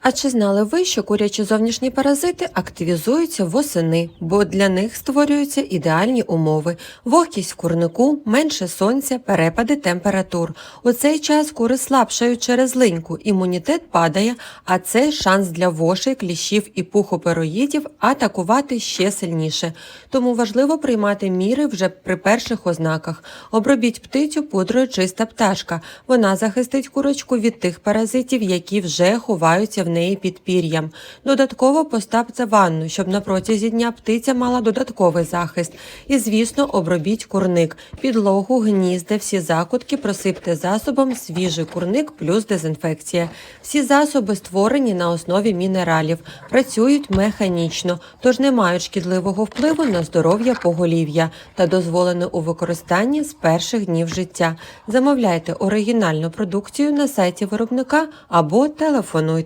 А чи знали ви, що курячі зовнішні паразити активізуються восени, бо для них створюються ідеальні умови: вогкість в курнику, менше сонця, перепади температур. У цей час кури слабшають через линьку, імунітет падає, а це шанс для вошей, кліщів і пухопероїдів атакувати ще сильніше. Тому важливо приймати міри вже при перших ознаках. Обробіть птицю пудрою чиста пташка. Вона захистить курочку від тих паразитів, які вже ховаються в неї під пір'ям. Додатково поставте ванну, щоб на протязі дня птиця мала додатковий захист. І, звісно, обробіть курник, підлогу, гнізда, всі закутки просипте засобом свіжий курник плюс дезінфекція. Всі засоби створені на основі мінералів, працюють механічно, тож не мають шкідливого впливу на здоров'я поголів'я та дозволені у використанні з перших днів життя. Замовляйте оригінальну продукцію на сайті виробника або телефонуйте.